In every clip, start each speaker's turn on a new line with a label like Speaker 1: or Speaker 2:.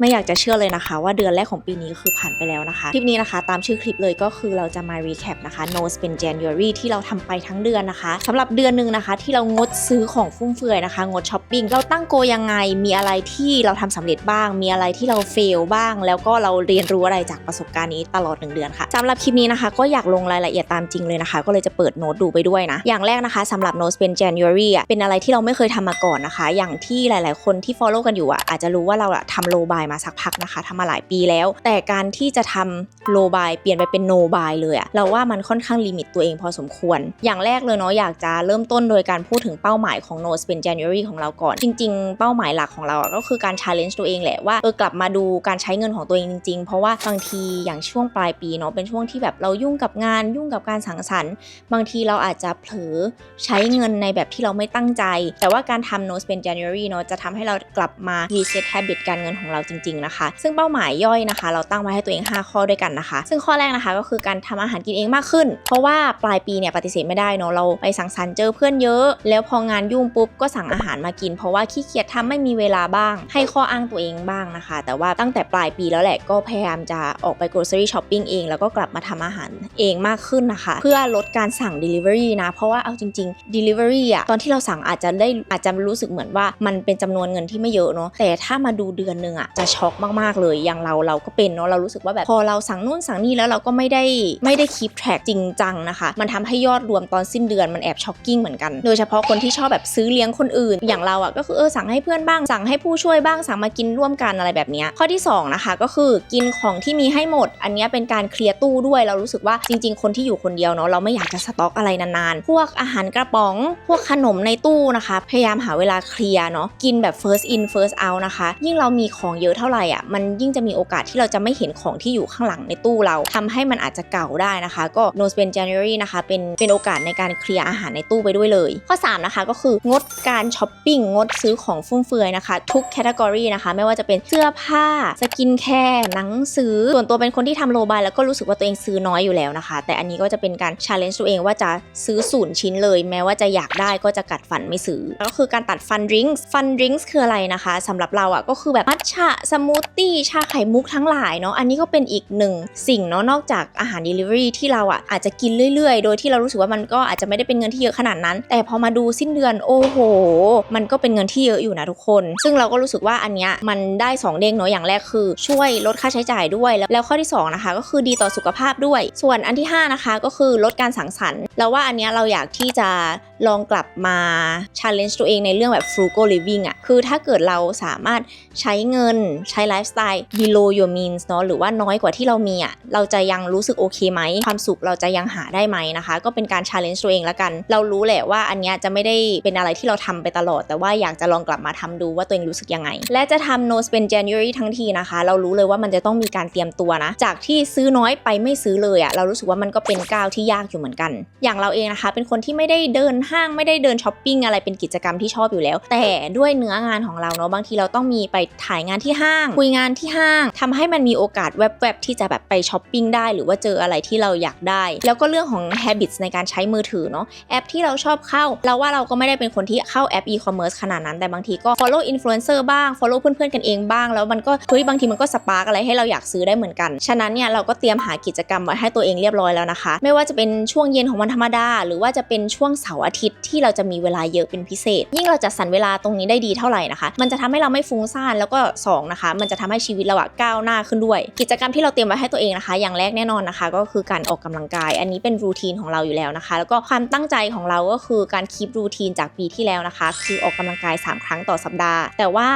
Speaker 1: ไม่อยากจะเชื่อเลยนะคะ ว่าเดือนแรกของปีนี้คือผ่านไปแล้วนะคะ คลิปนี้นะคะตามชื่อคลิปเลยก็คือเราจะมา recap นะคะ no spend January ที่เราทำไปทั้งเดือนนะคะสำหรับเดือนหนึ่งนะคะ ที่เรางดซื้อของฟุ่มเฟือยนะคะ งดช้อปปิ้งเราตั้งโกยังไง มีอะไรที่เราทำสำเร็จบ้าง มีอะไรที่เรา fail บ้าง แล้วก็เราเรียนรู้อะไรจากประสบการณ์นี้ตลอดหนึ่งเดือนค่ะสำหรับคลิปนี้นะคะ ก็อยากลงรายละเอียดตามจริงเลยนะคะ ก็เลยจะเปิดโน้ตดูไปด้วยนะ อย่างแรกนะคะสำหรับ no spend January อะเป็นอะไรที่เราไม่เคยทำมาก่อนนะคะ อย่างที่หลาย ๆ คนที่ follow กันอยู่อะอาจจะรู้ว่าเราอะทำ low buy มาสักพักนะคะทำมาหลายปีแล้ว แต่การที่จะทำ low buy เปลี่ยนไปเป็น no buy เลยอะเราว่ามันค่อนข้างลิมิตตัวเองพอสมควร อย่างแรกเลยเนาะอยากจะเริ่มต้นโดยการพูดถึงเป้าหมายของ no spend January ของเราก่อน จริง ๆ เป้าหมายหลักของเราอะก็คือการ challenge ตัวเองแหละว่าเออกลับมาดูการใช้เงินของตัวเองจริงๆ เพราะว่าบางทีอย่างช่วงปลายปีเนาะเป็นช่วงที่แบบเรายุ่งกับงานยุ่งกับการสังสรรค์ บางทีเราอาจจะเผลอใช้เงินในแบบที่เราไม่ตั้งใจ แต่ว่าการทำ no spend January เนาะจะทำให้เรากลับมา reset habit การเงินของเราจริง ๆนะคะ ซึ่งเป้าหมายย่อยนะคะ เราตั้งไว้ให้ตัวเอง 5 ข้อด้วยกันนะคะ ซึ่งข้อแรกนะคะก็คือการทำอาหารกินเองมากขึ้น เพราะว่าปลายปีเนี่ยปฏิเสธไม่ได้เนาะเราไปสังสรรค์เจอเพื่อนเยอะ แล้วพองานยุ่งปุ๊บก็สั่งอาหารมากิน เพราะว่าขี้เกียจทำไม่มีเวลาบ้าง ให้ข้ออ้างตัวเองบ้างนะคะ แต่ว่าตั้งแต่ปลายปีแล้วแหละก็พยายามจะออกไป grocery shopping เอง แล้วก็กลับมาทำอาหารเองมากขึ้นนะคะ เพื่อลดการสั่ง delivery นะ เพราะว่าเอาจริง ๆ delivery อะตอนที่เราสั่งอาจจะได้อาจจะรู้สึกเหมือนว่ามันเป็นจำนวนเงินที่ไม่เยอะเนาะแต่ถ้ามาดูเดือนหนึ่งอะจะช็อกมากๆเลยอย่างเราเราก็เป็นเนาะเรารู้สึกว่าแบบพอเราสั่งนู่นสั่งนี่แล้วเราก็ไม่ได้ไม่ได้ keep track จริงจังนะคะ มันทำให้ยอดรวมตอนสิ้นเดือนมันแอบช็อกกิ้งเหมือนกัน โดยเฉพาะคนที่ชอบแบบซื้อเลี้ยงคนอื่น อย่างเราอะก็คือเออสั่งให้เพื่อนบ้างสั่งให้ผู้ช่วยบ้างสั่งมากินร่วมกันอะไรแบบนี้ข้อที่สองนะคะ ก็คือกินของที่มีให้หมด อันนี้เป็นการเคลียร์ตู้ด้วยเรารู้สึกว่าจริง ๆ คนที่อยู่คนเดียวเนาะเราไม่อยากจะสต็อกอะไรนานๆ พวกอาหารกระป๋อง พวกขนมในตู้นะคะ พยายามหาเวลาเคลียร์เนาะกินแบบ first in first out นะคะ ยิ่งเรามีของเยอะเท่าไหร่อะมันยิ่งจะมีโอกาสที่เราจะไม่เห็นของที่อยู่ข้างหลังในตู้เราทำให้มันอาจจะเก่าได้นะคะ ก็ no spend January นะคะเป็นเป็นโอกาสในการเคลียร์อาหารในตู้ไปด้วยเลย ข้อ 3 นะคะก็คืองดการช้อปปิ้งงดซื้อของฟุ่มเฟือยนะคะ ทุกแคตตากรีนะคะไม่ว่าจะเป็นเสื้อผ้าสกินแคร์หนังสือ ส่วนตัวเป็นคนที่ทำโลบายแล้วก็รู้สึกว่าตัวเองซื้อน้อยอยู่แล้วนะคะ แต่อันนี้ก็จะเป็นการ challenge ตัวเองว่าจะซื้อศูนย์ชิ้นเลย แม้ว่าจะอยากได้ก็จะกัดฟันไม่ซื้อ ก็คือการตัดฟันดริงส์ฟันดริงส์คืออะไรนะคะสำหรับเราอะก็คือแบบมัทฉะสมูทตี้ชาไข่มุกทั้งหลายเนาะอันนี้ก็เป็นอีกหนึ่งสิ่งเนาะนอกจากอาหาร Delivery ที่เราอะอาจจะกินเรื่อยๆ โดยที่เรารู้สึกว่ามันก็อาจจะไม่ได้เป็นเงินที่เยอะขนาดนั้น แต่พอมาดูสิ้นเดือนโอ้โห มันก็เป็นเงินที่เยอะอยู่นะทุกคน ซึ่งเราก็รู้สึกว่าอันเนี้ยมันได้สองเด้งเนาะอย่างแรกคือ ช่วยลดค่าใช้จ่ายด้วยแล้วข้อที่สองนะคะ ก็คือดีต่อสุขภาพด้วย ส่วนอันที่ห้านะคะก็คือลดการสังสรรค์แล้วว่าอันเนี้ยเราอยากที่จะ ลองกลับมา challenge ตัวเองในเรื่องแบบ frugal living อะคือถ้าเกิดเราสามารถใช้เงินใช้ไลฟ์สไตล์ below your means เนาะหรือว่าน้อยกว่าที่เรามีอะเราจะยังรู้สึกโอเคไหม ความสุขเราจะยังหาได้ไหมนะคะ ก็เป็นการ challenge ตัวเองละกัน เรารู้แหละว่าอันเนี้ยจะไม่ได้เป็นอะไรที่เราทำไปตลอด แต่ว่าอยากจะลองกลับมาทำดูว่าตัวเองรู้สึกยังไง และจะทำ no spend January ทั้งทีนะคะ เรารู้เลยว่ามันจะต้องมีการเตรียมตัวนะ จากที่ซื้อน้อยไปไม่ซื้อเลยอะเรารู้สึกว่ามันก็เป็นก้าวที่ยากอยู่เหมือนกัน อย่างเราเองนะคะ เป็นคนที่ไม่ได้เดินห้างไม่ได้เดินช้อปปิ้งอะไรเป็นกิจกรรมที่ชอบอยู่แล้ว แต่ด้วยเนื้องานของเราเนาะบางทีเราต้องมีไปถ่ายงานที่ห้าง คุยงานที่ห้างทำให้มันมีโอกาสแวบๆที่จะแบบไปช้อปปิ้งได้ หรือว่าเจออะไรที่เราอยากได้ แล้วก็เรื่องของ habits ในการใช้มือถือเนาะแอปที่เราชอบเข้า เราว่าเราก็ไม่ได้เป็นคนที่เข้าแอป e-commerce ขนาดนั้นแต่บางทีก็ follow influencer บ้าง follow เพื่อนๆกันเองบ้าง แล้วมันก็เฮ้ยบางทีมันก็สปาร์กอะไรให้เราอยากซื้อได้เหมือนกันฉะนั้นเนี่ยเราก็เตรียมหากิจกรรมไว้ให้ตัวเองเรียบร้อยแล้วนะคะ ไม่ว่าจะเป็นช่วงเย็นของวันธรรมดา หรือว่าจะเป็นช่วงเสาร์อาทิตย์ที่เราจะมีเวลาเยอะเป็นพิเศษ ยิ่งเราจะสรรเวลาตรงนี้ได้ดีเท่าไหร่นะคะ มันจะทำให้เราไม่ฟุ้งซ่านแล้วก็สองนะคะ มันจะทำให้ชีวิตเราอะก้าวหน้าขึ้นด้วย กิจกรรมที่เราเตรียมไว้ให้ตัวเองนะคะ อย่างแรกแน่นอนนะคะ ก็คือการออกกำลังกาย อันนี้เป็นรูทีนของเราอยู่แล้วนะคะ แล้วก็ความตั้งใจของเราก็คือการคีปรูทีนจากปีที่แล้วนะคะ คือออกกำลังกาย 3 ครั้งต่อสัปดาห์ แต่ว่า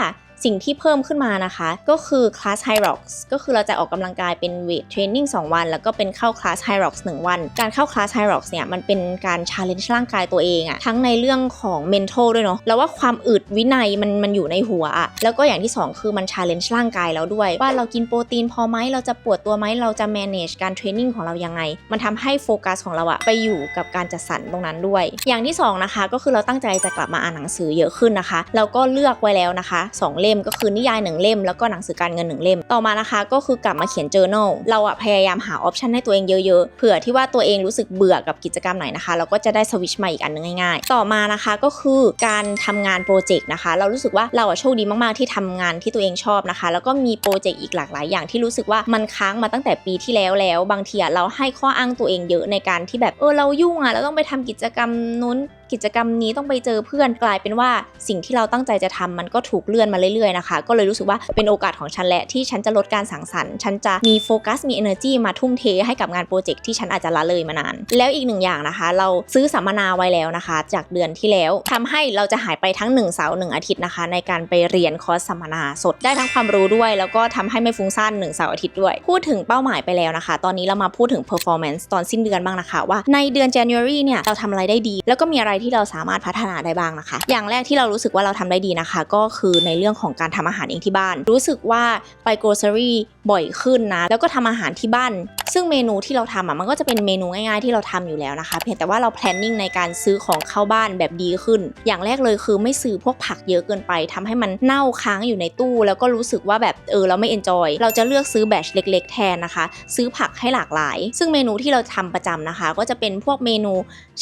Speaker 1: สิ่งที่เพิ่มขึ้นมานะคะ ก็คือคลาส High Rocks ก็คือเราจะออกกำลังกายเป็นเวทเทรนนิ่ง2วัน แล้วก็เป็นเข้าคลาส High Rocks 1วัน การเข้าคลาส High Rocks เนี่ยมันเป็นการ challenge ร่างกายตัวเองอะทั้งในเรื่องของ mental ด้วยเนาะแล้วว่าความอึดวินัยมันมันอยู่ในหัวอะแล้วก็อย่างที่ 2 คือมัน challenge ร่างกายเราด้วย ว่าเรากินโปรตีนพอไหมเราจะปวดตัวไหมเราจะ manage การเทรนนิ่งของเรายังไง มันทำให้โฟกัสของเราอะไปอยู่กับการจัดสรรตรงนั้นด้วย อย่างที่สองนะคะก็คือเราตั้งใจจะกลับมาอ่านหนังสือเยอะขึ้นนะคะ เราก็เลือกไว้แล้วนะคะสองเล่มล่มก็คือนิยายหนึ่งเล่มแล้วก็หนังสือการเงินหนึ่งเล่ม ต่อมานะคะก็คือกลับมาเขียน journal เราอะพยายามหาออปชันให้ตัวเองเยอะๆ เผื่อที่ว่าตัวเองรู้สึกเบื่อกับกิจกรรมไหนนะคะ เราก็จะได้สวิชมาอีกอันนึงง่ายๆ ต่อมานะคะก็คือการทำงานโปรเจกต์นะคะ เรารู้สึกว่าเราอะโชคดีมากๆที่ทำงานที่ตัวเองชอบนะคะ แล้วก็มีโปรเจกต์อีกหลากหลายอย่างที่รู้สึกว่ามันค้างมาตั้งแต่ปีที่แล้วแล้ว บางทีอะเราให้ข้ออ้างตัวเองเยอะในการที่แบบเออเรายุ่งอะเราต้องไปทำกิจกรรมนู้น กิจกรรมนี้ต้องไปเจอเพื่อนกลายเป็นว่าสิ่งที่เราตั้งใจจะทำมันก็ถูกเลื่อนมาเรื่อยๆนะคะ ก็เลยรู้สึกว่าเป็นโอกาสของฉันแหละที่ฉันจะลดการสังสรรค์ฉันจะมีโฟกัสมี energy มาทุ่มเทให้กับงานโปรเจกต์ที่ฉันอาจจะละเลยมานาน แล้วอีกหนึ่งอย่างนะคะ เราซื้อสัมมนาไว้แล้วนะคะ จากเดือนที่แล้วทำให้เราจะหายไปทั้ง1เสาร์หนึ่งอาทิตย์นะคะ ในการไปเรียนคอร์สสัมมนาสดได้ทั้งความรู้ด้วย แล้วก็ทำให้ไม่ฟุ้งซ่าน1เสาร์อาทิตย์ด้วย พูดถึงเป้าหมายไปแล้วนะคะ ตอนนี้เรามาพูดถึง performance ตอนสิ้นเดือนบ้างนะคะ ว่าในเดือน January เนี่ยเราทำอะไรได้ดี แล้วก็มีอะไรที่เราสามารถพัฒนาได้บ้างนะคะ อย่างแรกที่เรารู้สึกว่าเราทำได้ดีนะคะ ก็คือในเรื่องของการทำอาหารเองที่บ้าน รู้สึกว่าไป grocery บ่อยขึ้นนะ แล้วก็ทำอาหารที่บ้าน ซึ่งเมนูที่เราทำอะมันก็จะเป็นเมนูง่ายๆที่เราทำอยู่แล้วนะคะเพียงแต่ว่าเรา planning ในการซื้อของเข้าบ้านแบบดีขึ้น อย่างแรกเลยคือไม่ซื้อพวกผักเยอะเกินไปทำให้มันเน่าค้างอยู่ในตู้ แล้วก็รู้สึกว่าแบบเออเราไม่ enjoy เราจะเลือกซื้อแบชเล็ก ๆ แทนนะคะ ซื้อผักให้หลากหลาย ซึ่งเมนูที่เราทำประจำนะคะ ก็จะเป็นพวกเมนู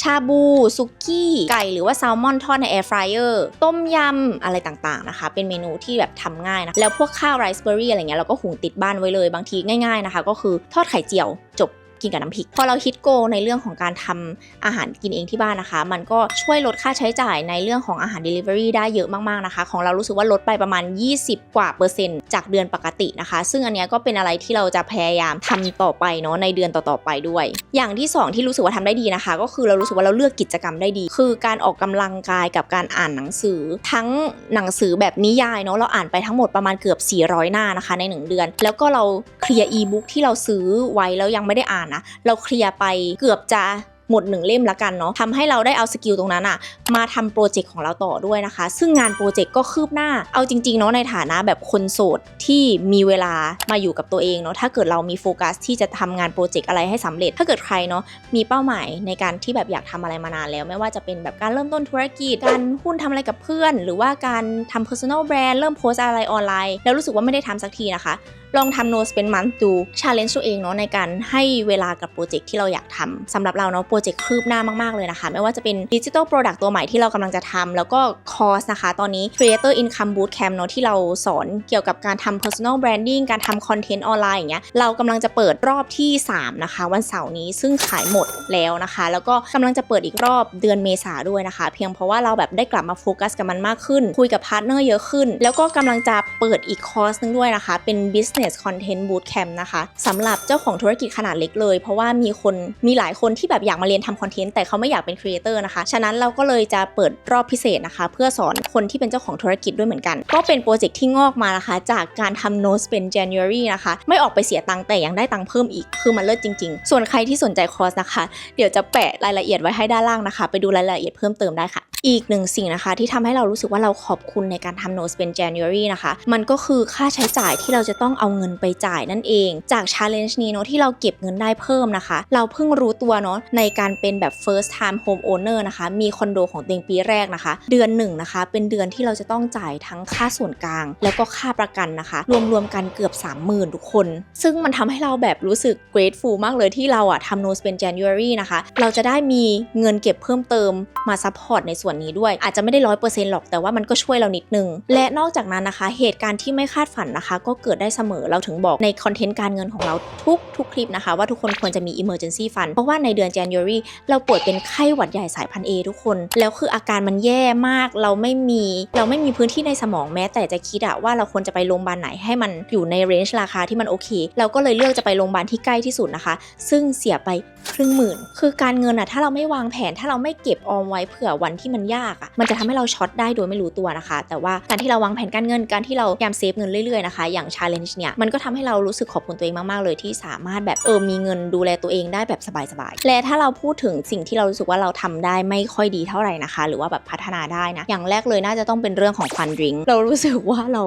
Speaker 1: ชาบูซุกี้ไก่หรือว่าแซลมอนทอดในแอร์ฟรายเออร์ต้มยำอะไรต่างๆนะคะ เป็นเมนูที่แบบทำง่ายนะแล้วพวกข้าวไรซ์เบอร์รี่อะไรเงี้ยเราก็หุงติดบ้านไว้เลยบางทีง่ายๆนะคะ ก็คือทอดไข่เจียวจบ กินกับน้ำพริก พอเราคิดโกในเรื่องของการทำอาหารกินเองที่บ้านนะคะ มันก็ช่วยลดค่าใช้จ่ายในเรื่องของอาหาร Delivery ได้เยอะมากๆนะคะ ของเรารู้สึกว่าลดไปประมาณ 20 กว่าเปอร์เซ็นต์จากเดือนปกตินะคะ ซึ่งอันเนี้ยก็เป็นอะไรที่เราจะพยายามทำต่อไปเนาะในเดือนต่อๆไปด้วย อย่างที่สองที่รู้สึกว่าทำได้ดีนะคะ ก็คือเรารู้สึกว่าเราเลือกกิจกรรมได้ดี คือการออกกำลังกายกับการอ่านหนังสือ ทั้งหนังสือแบบนิยายเนาะเราอ่านไปทั้งหมดประมาณเกือบ 400 หน้านะคะในหนึ่งเดือน แล้วก็เราเคลียร์อีบุ๊กที่เราซื้อไว้แล้วยังไม่ได้อ่านนะ เราเคลียร์ไปเกือบจะหมดหนึ่งเล่มละกันเนาะทำให้เราได้เอาสกิลตรงนั้นอะมาทำโปรเจกต์ของเราต่อด้วยนะคะ ซึ่งงานโปรเจกต์ก็คืบหน้า เอาจริงๆเนาะในฐานะแบบคนโสดที่มีเวลามาอยู่กับตัวเองเนาะถ้าเกิดเรามีโฟกัสที่จะทำงานโปรเจกต์อะไรให้สำเร็จ ถ้าเกิดใครเนาะมีเป้าหมายในการที่แบบอยากทำอะไรมานานแล้ว ไม่ว่าจะเป็นแบบการเริ่มต้นธุรกิจการหุ้นทำอะไรกับเพื่อน หรือว่าการทำ personal brand เริ่มโพสอะไรออนไลน์ แล้วรู้สึกว่าไม่ได้ทำสักทีนะคะ ลองทำ no spend month ดู challenge ตัวเองเนาะในการให้เวลากับโปรเจกต์ที่เราอยากทำสำหรับเราเนาะโปรเจกต์คืบหน้ามาก ๆ เลยนะคะ ไม่ว่าจะเป็น digital product ตัวใหม่ที่เรากำลังจะทำแล้วก็คอร์สนะคะ ตอนนี้ creator income bootcamp เนาะที่เราสอนเกี่ยวกับการทำ personal branding การทำคอนเทนต์ออนไลน์อย่างเงี้ยเรากำลังจะเปิดรอบที่ 3 นะคะ วันเสาร์นี้ซึ่งขายหมดแล้วนะคะ แล้วก็กำลังจะเปิดอีกรอบเดือนเมษาด้วยนะคะ เพียงเพราะว่าเราแบบได้กลับมาโฟกัสกับมันมากขึ้น คุยกับพาร์ทเนอร์เยอะขึ้น แล้วก็กำลังจะเปิดอีกคอร์สนึงด้วยนะคะ เป็น business content bootcamp นะคะสำหรับเจ้าของธุรกิจขนาดเล็กเลย เพราะว่ามีคนมีหลายคนที่แบบอยากมาเรียนทำคอนเทนต์แต่เขาไม่อยากเป็นครีเอเตอร์นะคะ ฉะนั้นเราก็เลยจะเปิดรอบพิเศษนะคะ เพื่อสอนคนที่เป็นเจ้าของธุรกิจด้วยเหมือนกัน ก็เป็นโปรเจกต์ที่งอกมานะคะจากการทำ no spend January นะคะ ไม่ออกไปเสียตังค์แต่ยังได้ตังค์เพิ่มอีกคือมันเลิศจริง ๆ ส่วนใครที่สนใจคอร์สนะคะ เดี๋ยวจะแปะรายละเอียดไว้ให้ด้านล่างนะคะ ไปดูรายละเอียดเพิ่มเติมได้ค่ะ อีกหนึ่งสิ่งนะคะ ที่ทำให้เรารู้สึกว่าเราขอบคุณในการทำ no spend January นะคะ มันก็คือค่าใช้จ่ายที่เราจะต้องเอาเงินไปจ่ายนั่นเอง จาก challenge นี้เนาะที่เราเก็บเงินได้เพิ่มนะคะ เราเพิ่งรู้ตัวเนาะในการเป็นแบบ first time home owner นะคะ มีคอนโดของตัวเองปีแรกนะคะ เดือนหนึ่งนะคะ เป็นเดือนที่เราจะต้องจ่ายทั้งค่าส่วนกลาง แล้วก็ค่าประกันนะคะ รวมๆกันเกือบ 30,000 ทุกคน ซึ่งมันทำให้เราแบบรู้สึก grateful มากเลยที่เราอะทำ no spend January นะคะ เราจะได้มีเงินเก็บเพิ่มเติมมาซัพพอร์ตในส่วนนี้ด้วย อาจจะไม่ได้ร้อยเปอร์เซ็นต์หรอกแต่ว่ามันก็ช่วยเรานิดนึง และนอกจากนั้นนะคะ เหตุการณ์ที่ไม่คาดฝันนะคะ ก็เกิดได้เสมอเราถึงบอกในคอนเทนต์การเงินของเราทุกทุกคลิปนะคะ ว่าทุกคนควรจะมี emergency fund เพราะว่าในเดือน January เราป่วยเป็นไข้หวัดใหญ่สายพันธุ์ A ทุกคน แล้วคืออาการมันแย่มาก เราไม่มีเราไม่มีพื้นที่ในสมองแม้ แต่จะคิดอะว่าเราควรจะไปโรงพยาบาลไหนให้มันอยู่ในเรนจ์ราคาที่มันโอเค เราก็เลยเลือกจะไปโรงพยาบาลที่ใกล้ที่สุดนะคะ ซึ่งเสียไปครึ่งหมื่น คือการเงินอะถ้าเราไม่วางแผนถ้าเราไม่เก็บออมไว้เผื่อวันที่มันยากอะมันจะทำให้เราช็อตได้โดยไม่รู้ตัวนะคะ แต่ว่าการที่เราวางแผนการเงินการที่เราพยายามเซฟเงินเรื่อยๆนะคะอย่าง challenge เนี่ยมันก็ทำให้เรารู้สึกขอบคุณตัวเองมากๆเลยที่สามารถแบบเออมีเงินดูแลตัวเองได้แบบสบายๆและถ้าเราพูดถึงสิ่งที่เรารู้สึกว่าเราทำได้ไม่ค่อยดีเท่าไหร่นะคะ หรือว่าแบบพัฒนาได้นะอย่างแรกเลยน่าจะต้องเป็นเรื่องของฟันดริงเรารู้สึกว่าเรา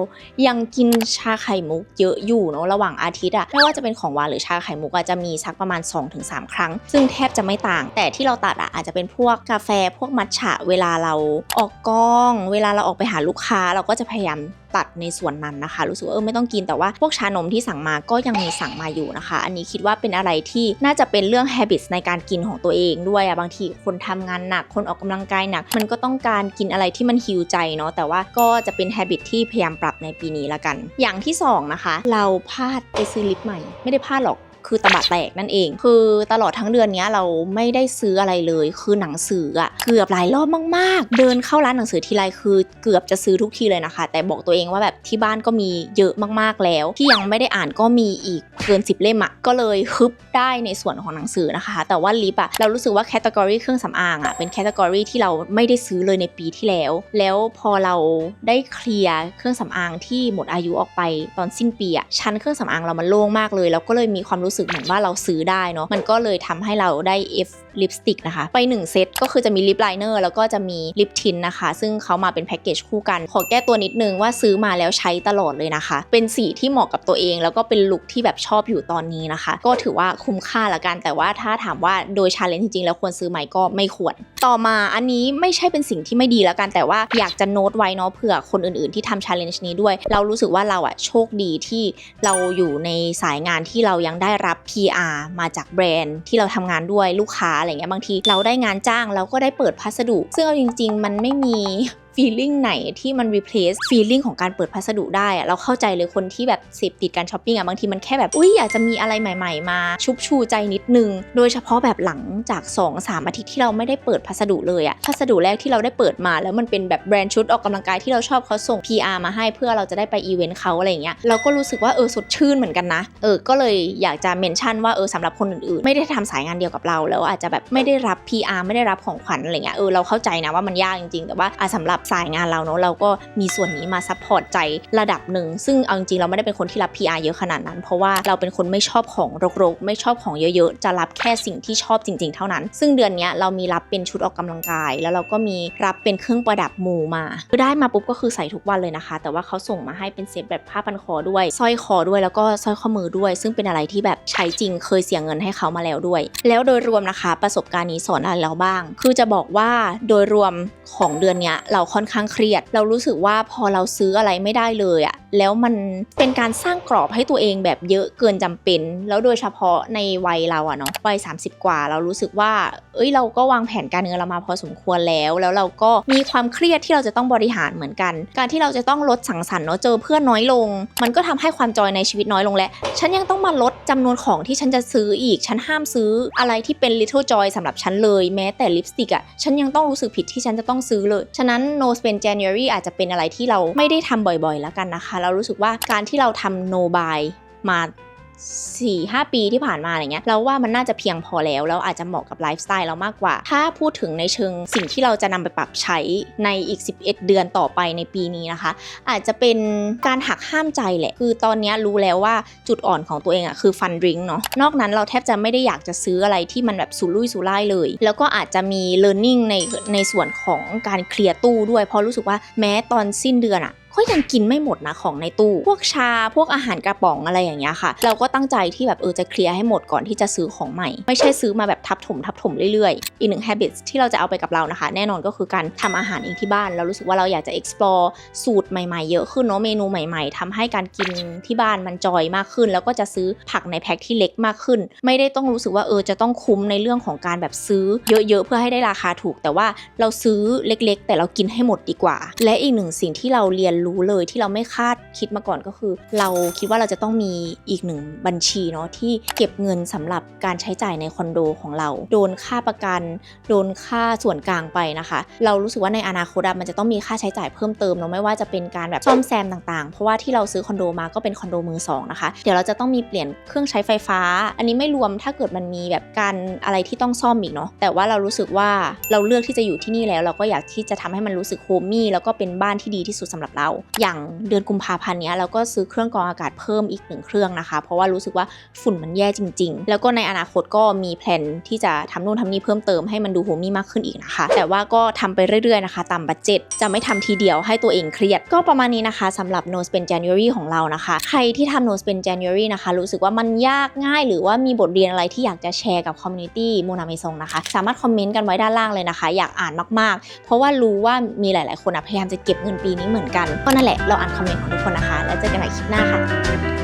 Speaker 1: ยังกินชาไข่มุกเยอะอยู่เนาะระหว่างอาทิตย์อะไม่ว่าจะเป็นของหวานหรือชาไข่มุกอะจะมีสักประมาณ 2-3 ครั้ง ซึ่งแทบจะไม่ต่าง แต่ที่เราตัดอะอาจจะเป็นพวกกาแฟพวกมัทฉะเวลาลาเราออกกล้อง เวลาเราออกไปหาลูกค้าเราก็จะพยายามตัดในส่วนนั้นนะคะ รู้สึกว่าเออไม่ต้องกินแต่ว่าพวกชานมที่สั่งมาก็ยังมีสั่งมาอยู่นะคะ อันนี้คิดว่าเป็นอะไรที่น่าจะเป็นเรื่อง habits ในการกินของตัวเองด้วยอะบางทีคนทำงานหนัก คนออกกำลังกายหนัก มันก็ต้องการกินอะไรที่มันฮิวใจเนาะแต่ว่าก็จะเป็น habit ที่พยายามปรับในปีนี้ละกัน อย่างที่สองนะคะเราพลาดไปซื้อลิปใหม่ ไม่ได้พลาดหรอก คือตะบะแตกนั่นเอง คือตลอดทั้งเดือนนี้เราไม่ได้ซื้ออะไรเลย คือหนังสืออะเกือบหลายรอบมาก ๆ เดินเข้าร้านหนังสือทีไรคือเกือบจะซื้อทุกทีเลยนะคะ แต่บอกตัวเองว่าแบบที่บ้านก็มีเยอะมากๆแล้ว ที่ยังไม่ได้อ่านก็มีอีกเกิน 10 เล่มอะก็เลยฮึบได้ในส่วนของหนังสือนะคะ แต่ว่าลิปอะเรารู้สึกว่าแคตตากรีเครื่องสำอางอะเป็นแคตตากรีที่เราไม่ได้ซื้อเลยในปีที่แล้ว แล้วพอเราได้เคลียร์เครื่องสำอางที่หมดอายุออกไปตอนสิ้นปีอะชั้นเครื่องสำอางเรามันโล่งมากเลยแล้วก็เลยมีความรู้สึกเหมือนว่าเราซื้อได้เนาะมันก็เลยทำให้เราได้ F ลิปสติกนะคะ ไป 1 เซตก็คือจะมีลิปไลเนอร์แล้วก็จะมีลิปทินนะคะ ซึ่งเขามาเป็นแพ็กเกจคู่กัน ขอแก้ตัวนิดนึงว่าซื้อมาแล้วใช้ตลอดเลยนะคะ เป็นสีที่เหมาะกับตัวเอง แล้วก็เป็นลุคที่แบบชอบอยู่ตอนนี้นะคะ ก็ถือว่าคุ้มค่าละกัน แต่ว่าถ้าถามว่าโดยชาเลนจ์จริงๆ แล้วควรซื้อไหมก็ไม่ควร ต่อมาอันนี้ไม่ใช่เป็นสิ่งที่ไม่ดีแล้วกัน แต่ว่าอยากจะโน้ตไว้เนาะเผื่อคนอื่นๆที่ทำชาเลนจ์นี้ด้วย เรารู้สึกว่าเราอะโชคดีที่เราอยู่ในสายงานที่เรายังได้รับ PR มาจากแบรนด์ที่เราทำงานด้วยลูกค้าอะไรเงี้ยบางทีเราได้งานจ้างเราก็ได้เปิดพัสดุ ซึ่งเอาจริง ๆ มันไม่มี feeling ไหนที่มัน replace feeling ของการเปิดพัสดุได้อะเราเข้าใจเลยคนที่แบบเสพติดการช้อปปิ้งอะบางทีมันแค่แบบอุ้ยอยากจะมีอะไรใหม่ ๆ มา ชุบชูใจนิดนึง โดยเฉพาะแบบหลังจาก 2-3 อาทิตย์ที่เราไม่ได้เปิดพัสดุเลยอะพัสดุแรกที่เราได้เปิดมา แล้วมันเป็นแบบแบรนด์ชุดออกกำลังกายที่เราชอบเขาส่ง PR มาให้เพื่อเราจะได้ไปอีเวนต์เขาอะไรเงี้ยเราก็รู้สึกว่าเออสดชื่นเหมือนกันนะเออก็เลยอยากจะเมนชั่นว่าเออสำหรับคนอื่นๆ ไม่ได้ทำสายงานเดียวกับเราแล้วอาจจะแบบไม่ได้รับ PR ไม่ได้รับของขวัญอะไรเงี้ยเออเราเข้าใจนะว่ามันยากจริงๆ แต่ว่าอะสำหรับสายงานเราเนาะเราก็มีส่วนนี้มาซัพพอร์ตใจระดับหนึ่ง ซึ่งเอาจริงๆเราไม่ได้เป็นคนที่รับ PR เยอะขนาดนั้น เพราะว่าเราเป็นคนไม่ชอบของรกๆ ไม่ชอบของเยอะๆ จะรับแค่สิ่งที่ชอบจริง ๆ เท่านั้น ซึ่งเดือนนี้เรามีรับเป็นชุดออกกำลังกาย แล้วเราก็มีรับเป็นเครื่องประดับมูมาคือได้มาปุ๊บก็คือใส่ทุกวันเลยนะคะ แต่ว่าเขาส่งมาให้เป็นเซตแบบผ้าพันคอด้วยสร้อยคอด้วยแล้วก็สร้อยข้อมือด้วย ซึ่งเป็นอะไรที่แบบใช้จริงเคยเสียเงินให้เขามาแล้วด้วย แล้วโดยรวมนะคะ ประสบการณ์นี้สอนอะไรเราบ้าง คือจะบอกว่าโดยรวมของเดือนนี้เราค่อนข้างเครียด เรารู้สึกว่าพอเราซื้ออะไรไม่ได้เลยอะ แล้วมันเป็นการสร้างกรอบให้ตัวเองแบบเยอะเกินจำเป็น แล้วโดยเฉพาะในวัยเราอะเนาะวัย30 กว่า เรารู้สึกว่า เอ้ยเราก็วางแผนการเงินเรามาพอสมควรแล้ว แล้วเราก็มีความเครียดที่เราจะต้องบริหารเหมือนกัน การที่เราจะต้องลดสังสรรค์เนาะเจอเพื่อนน้อยลง มันก็ทำให้ความจอยในชีวิตน้อยลงและ ฉันยังต้องมาลดจำนวนของที่ฉันจะซื้ออีก ฉันห้ามซื้ออะไรที่เป็น little joy สำหรับฉันเลยแม้แต่ลิปสติกอะฉันยังต้องรู้สึกผิดที่ฉันจะต้องซื้อเลย ฉะนั้น no spend January อาจจะเป็นอะไรที่เราไม่ได้ทำบ่อยๆ แล้วกันนะคะเรารู้สึกว่าการที่เราทำ no buy มา4 5ปีที่ผ่านมาอะไรเงี้ยเราว่ามันน่าจะเพียงพอแล้ว แล้วอาจจะเหมาะกับไลฟ์สไตล์เรามากกว่า ถ้าพูดถึงในเชิงสิ่งที่เราจะนำไปปรับใช้ในอีก 11 เดือนต่อไปในปีนี้นะคะ อาจจะเป็นการหักห้ามใจแหละ คือตอนนี้รู้แล้วว่าจุดอ่อนของตัวเองอะคือฟันริงเนาะนอกนั้นเราแทบจะไม่ได้อยากจะซื้ออะไรที่มันแบบสุรุ่ยสุร่ายเลย แล้วก็อาจจะมี learning ในในส่วนของการเคลียร์ตู้ด้วยเพราะรู้สึกว่าแม้ตอนสิ้นเดือนอะ ก็ยังกินไม่หมดนะของในตู้ พวกชาพวกอาหารกระป๋องอะไรอย่างเงี้ยค่ะ เราก็ตั้งใจที่แบบเออจะเคลียร์ให้หมดก่อนที่จะซื้อของใหม่ ไม่ใช่ซื้อมาแบบทับถมทับถมเรื่อยๆ อีกหนึ่ง habits ที่เราจะเอาไปกับเรานะคะ แน่นอนก็คือการทำอาหารเองที่บ้าน เรารู้สึกว่าเราอยากจะ explore สูตรใหม่ๆ เยอะขึ้นเนาะเมนูใหม่ ๆทำให้การกินที่บ้านมันจอยมากขึ้น แล้วก็จะซื้อผักในแพ็คที่เล็กมากขึ้น ไม่ได้ต้องรู้สึกว่าเออจะต้องคุ้มในเรื่องของการแบบซื้อเยอะๆเพื่อให้ได้ราคาถูก แต่ว่าเราซื้อเล็ก ๆ แต่เรากินให้หมดดีกว่า และอีกหนึ่งสิ่งที่เราเรียนรู้เลยที่เราไม่คาดคิดมาก่อนก็คือ เราคิดว่าเราจะต้องมีอีกหนึ่งบัญชีเนาะที่เก็บเงินสำหรับการใช้จ่ายในคอนโดของเรา โดนค่าประกัน โดนค่าส่วนกลางไปนะคะ เรารู้สึกว่าในอนาคตมันจะต้องมีค่าใช้จ่ายเพิ่มเติมเนาะไม่ว่าจะเป็นการแบบซ่อมแซมต่างๆ เพราะว่าที่เราซื้อคอนโดมาก็เป็นคอนโดมือสองนะคะเดี๋ยวเราจะต้องมีเปลี่ยนเครื่องใช้ไฟฟ้า อันนี้ไม่รวมถ้าเกิดมันมีแบบการอะไรที่ต้องซ่อมอีกเนาะแต่ว่าเรารู้สึกว่าเราเลือกที่จะอยู่ที่นี่แล้ว เราก็อยากที่จะทำให้มันรู้สึกโฮมมี่แล้วก็เป็นบ้านที่ดีที่สุดสำหรับเราอย่างเดือนกุมภาพันธ์เนี้ยเราก็ซื้อเครื่องกรองอากาศเพิ่มอีกหนึ่งเครื่องนะคะ เพราะว่ารู้สึกว่าฝุ่นมันแย่จริง ๆ แล้วก็ในอนาคตก็มีแผนที่จะทำนู่นทำนี่เพิ่มเติมให้มันดูโฮมี่มากขึ้นอีกนะคะ แต่ว่าก็ทำไปเรื่อยๆนะคะ ตามบัตเจ็ตจะไม่ทำทีเดียวให้ตัวเองเครียดก็ประมาณนี้นะคะสำหรับ No Spend January ของเรานะคะ ใครที่ทำ No Spend January นะคะ รู้สึกว่ามันยากง่าย หรือว่ามีบทเรียนอะไรที่อยากจะแชร์กับคอมมูนิตี้โมนาเมซงนะคะ สามารถคอมเมนต์กันไว้ด้านล่างเลยนะคะ อยากอ่านมากๆ เพราะว่ารู้ว่ามีหลาย ๆ คนพยายามจะเก็บเงินปีนี้เหมือนกันก็นั่นแหละเราอ่านคอมเมนต์ของทุกคนนะคะ แล้วเจอกันใหม่คลิปหน้าค่ะ